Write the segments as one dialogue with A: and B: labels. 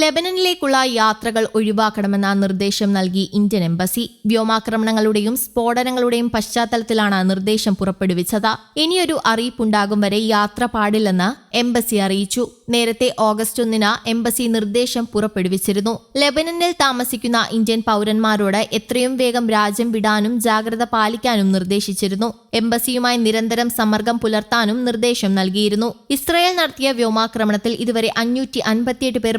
A: ലെബനനിലേക്കുള്ള യാത്രകൾ ഒഴിവാക്കണമെന്ന നിർദ്ദേശം നൽകി ഇന്ത്യൻ എംബസി. വ്യോമാക്രമണങ്ങളുടെയും സ്ഫോടനങ്ങളുടെയും പശ്ചാത്തലത്തിലാണ് നിർദ്ദേശം പുറപ്പെടുവിച്ചത്. ഇനിയൊരു അറിയിപ്പുണ്ടാകും വരെ യാത്ര പാടില്ലെന്ന് എംബസി അറിയിച്ചു. നേരത്തെ ഓഗസ്റ്റ് ഒന്നിന് എംബസി നിർദ്ദേശം പുറപ്പെടുവിച്ചിരുന്നു. ലെബനനിൽ താമസിക്കുന്ന ഇന്ത്യൻ പൗരന്മാരോട് എത്രയും വേഗം രാജ്യം വിടാനും ജാഗ്രത പാലിക്കാനും നിർദ്ദേശിച്ചിരുന്നു. എംബസിയുമായി നിരന്തരം സമ്മർദ്ദം പുലർത്താനും നിർദ്ദേശം നൽകിയിരുന്നു. ഇസ്രായേൽ നടത്തിയ വ്യോമാക്രമണത്തിൽ ഇതുവരെ അഞ്ഞൂറ്റി അൻപത്തിയെട്ട് പേർ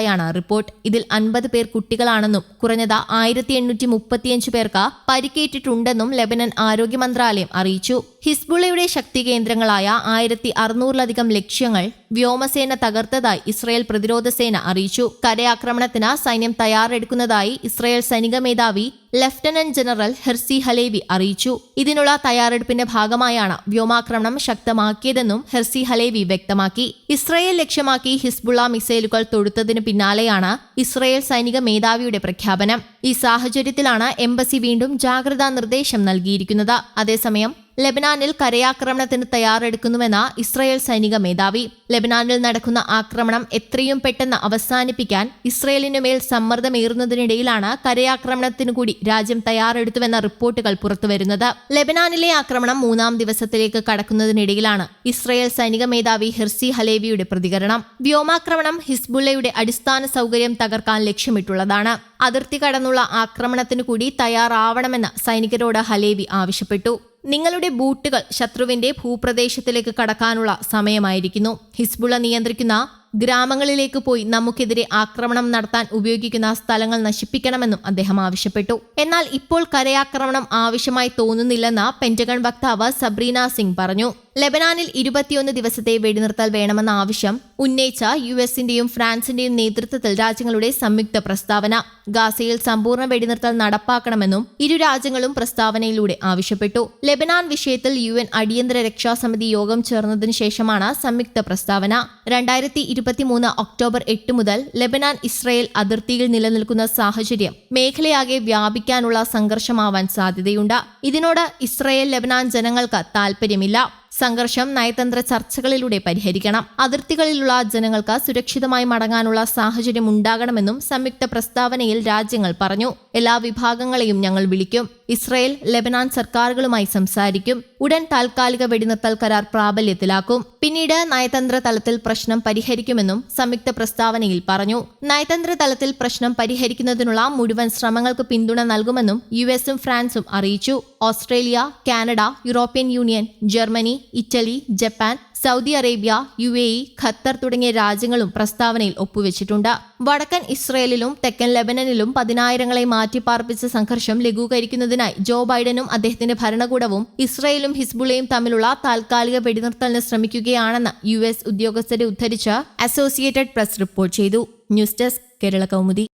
A: മരിച്ചതായാണ് റിപ്പോർട്ട്. ഇതിൽ അൻപത് പേർ കുട്ടികളാണെന്നും കുറഞ്ഞത് ആയിരത്തി എണ്ണൂറ്റി മുപ്പത്തിയഞ്ച് പേർക്ക് പരിക്കേറ്റിട്ടുണ്ടെന്നും ലെബനൻ ആരോഗ്യ മന്ത്രാലയം അറിയിച്ചു. ഹിസ്ബുള്ളയുടെ ശക്തി കേന്ദ്രങ്ങളായ ആയിരത്തി അറുന്നൂറിലധികം ലക്ഷ്യങ്ങൾ വ്യോമസേന തകർത്തതായി ഇസ്രായേൽ പ്രതിരോധ സേന അറിയിച്ചു. കരയാക്രമണത്തിന് സൈന്യം തയ്യാറെടുക്കുന്നതായി ഇസ്രായേൽ സൈനിക മേധാവി ലഫ്റ്റനന്റ് ജനറൽ ഹെർസി ഹലേവി അറിയിച്ചു. ഇതിനുള്ള തയ്യാറെടുപ്പിന്റെ ഭാഗമായാണ് വ്യോമാക്രമണം ശക്തമാക്കിയതെന്നും ഹെർസി ഹലേവി വ്യക്തമാക്കി. ഇസ്രയേൽ ലക്ഷ്യമാക്കി ഹിസ്ബുള്ള മിസൈലുകൾ തൊടുത്തതിന് പിന്നാലെയാണ് ഇസ്രയേൽ സൈനിക മേധാവിയുടെ പ്രഖ്യാപനം. ഈ സാഹചര്യത്തിലാണ് എംബസി വീണ്ടും ജാഗ്രതാ നിർദ്ദേശം നൽകിയിരിക്കുന്നത്. അതേസമയം ലെബനാനിൽ കരയാക്രമണത്തിന് തയ്യാറെടുക്കുന്നുവെന്ന ഇസ്രയേൽ സൈനിക മേധാവി. ലെബനാനിൽ നടക്കുന്ന ആക്രമണം എത്രയും പെട്ടെന്ന് അവസാനിപ്പിക്കാൻ ഇസ്രയേലിനു മേൽ സമ്മർദ്ദമേറുന്നതിനിടയിലാണ് കരയാക്രമണത്തിനു കൂടി രാജ്യം തയ്യാറെടുത്തുവെന്ന റിപ്പോർട്ടുകൾ പുറത്തുവരുന്നത്. ലെബനാനിലെ ആക്രമണം മൂന്നാം ദിവസത്തിലേക്ക് കടക്കുന്നതിനിടയിലാണ് ഇസ്രയേൽ സൈനിക മേധാവി ഹിർസി ഹലേവിയുടെ പ്രതികരണം. വ്യോമാക്രമണം ഹിസ്ബുള്ളയുടെ അടിസ്ഥാന സൗകര്യം തകർക്കാൻ ലക്ഷ്യമിട്ടുള്ളതാണ്. അതിർത്തി കടന്നുള്ള ആക്രമണത്തിനു കൂടി തയ്യാറാവണമെന്ന് സൈനികരോട് ഹലേവി ആവശ്യപ്പെട്ടു. നിങ്ങളുടെ ബൂട്ടുകൾ ശത്രുവിന്റെ ഭൂപ്രദേശത്തിലേക്ക് കടക്കാനുള്ള സമയമായിരിക്കുന്നു. ഹിസ്ബുള നിയന്ത്രിക്കുന്ന ഗ്രാമങ്ങളിലേക്ക് പോയി നമുക്കെതിരെ ആക്രമണം നടത്താൻ ഉപയോഗിക്കുന്ന സ്ഥലങ്ങൾ നശിപ്പിക്കണമെന്നും അദ്ദേഹം ആവശ്യപ്പെട്ടു. എന്നാൽ ഇപ്പോൾ കരയാക്രമണം ആവശ്യമായി തോന്നുന്നില്ലെന്ന് പെന്റഗൺ വക്താവ് സബ്രീന സിംഗ് പറഞ്ഞു. ലെബനാനിൽ ഇരുപത്തിയൊന്ന് ദിവസത്തെ വെടിനിർത്തൽ വേണമെന്ന ആവശ്യം ഉന്നയിച്ച യു എസിന്റെയും ഫ്രാൻസിന്റെയും നേതൃത്വത്തിൽ രാജ്യങ്ങളുടെ സംയുക്ത പ്രസ്താവന. ഗാസയിൽ സമ്പൂർണ വെടിനിർത്തൽ നടപ്പാക്കണമെന്നും ഇരു രാജ്യങ്ങളും പ്രസ്താവനയിലൂടെ ആവശ്യപ്പെട്ടു. ലെബനാൻ വിഷയത്തിൽ യു എൻ അടിയന്തര രക്ഷാസമിതി യോഗം ചേർന്നതിനു ശേഷമാണ് സംയുക്ത പ്രസ്താവന. രണ്ടായിരത്തി ഇരുപത്തിമൂന്ന് ഒക്ടോബർ എട്ട് മുതൽ ലെബനാൻ ഇസ്രയേൽ അതിർത്തിയിൽ നിലനിൽക്കുന്ന സാഹചര്യം മേഖലയാകെ വ്യാപിക്കാനുള്ള സംഘർഷമാവാൻ സാധ്യതയുണ്ട്. ഇതിനോട് ഇസ്രയേൽ ലെബനാൻ ജനങ്ങൾക്ക് താൽപ്പര്യമില്ല. സംഘർഷം നയതന്ത്ര ചർച്ചകളിലൂടെ പരിഹരിക്കണം. അതിർത്തികളിലുള്ള ജനങ്ങൾക്ക് സുരക്ഷിതമായി മടങ്ങാനുള്ള സാഹചര്യം ഉണ്ടാകണമെന്നും സംയുക്ത പ്രസ്താവനയിൽ രാജ്യങ്ങൾ പറഞ്ഞു. എല്ലാ വിഭാഗങ്ങളെയും ഞങ്ങൾ വിളിക്കും. ഇസ്രയേൽ ലെബനാൻ സർക്കാരുകളുമായി സംസാരിക്കും. ഉടൻ താൽക്കാലിക വെടിനിർത്തൽ കരാർ പ്രാബല്യത്തിലാക്കും. പിന്നീട് നയതന്ത്ര തലത്തിൽ പ്രശ്നം പരിഹരിക്കുമെന്നും സംയുക്ത പ്രസ്താവനയിൽ പറഞ്ഞു. നയതന്ത്ര തലത്തിൽ പ്രശ്നം പരിഹരിക്കുന്നതിനുള്ള മുഴുവൻ ശ്രമങ്ങൾക്ക് പിന്തുണ നൽകുമെന്നും യു എസും ഫ്രാൻസും അറിയിച്ചു. Australia Canada European union Germany Italy Japan Saudi Arabia U A E Qatar തുടങ്ങിയ രാജ്യങ്ങളും പ്രസ്താവനയിൽ ഒപ്പുവെച്ചിട്ടുണ്ട്. വടക്കൻ ഇസ്രയേലിലും തെക്കൻ ലെബനനിലും പതിനായിരങ്ങളെ മാറ്റിപ്പാർപ്പിച്ച സംഘർഷം ലഘൂകരിക്കുന്നതിനായി ജോ ബൈഡനും അദ്ദേഹത്തിന്റെ ഭരണകൂടവും ഇസ്രയേലും ഹിസ്ബുളയും തമ്മിലുള്ള താൽക്കാലിക വെടിനിർത്തലിന് ശ്രമിക്കുകയാണെന്ന് യു എസ് ഉദ്യോഗസ്ഥരെ ഉദ്ധരിച്ച് അസോസിയേറ്റഡ് പ്രസ് റിപ്പോർട്ട് ചെയ്തു. News desk Kerala Kaumudi.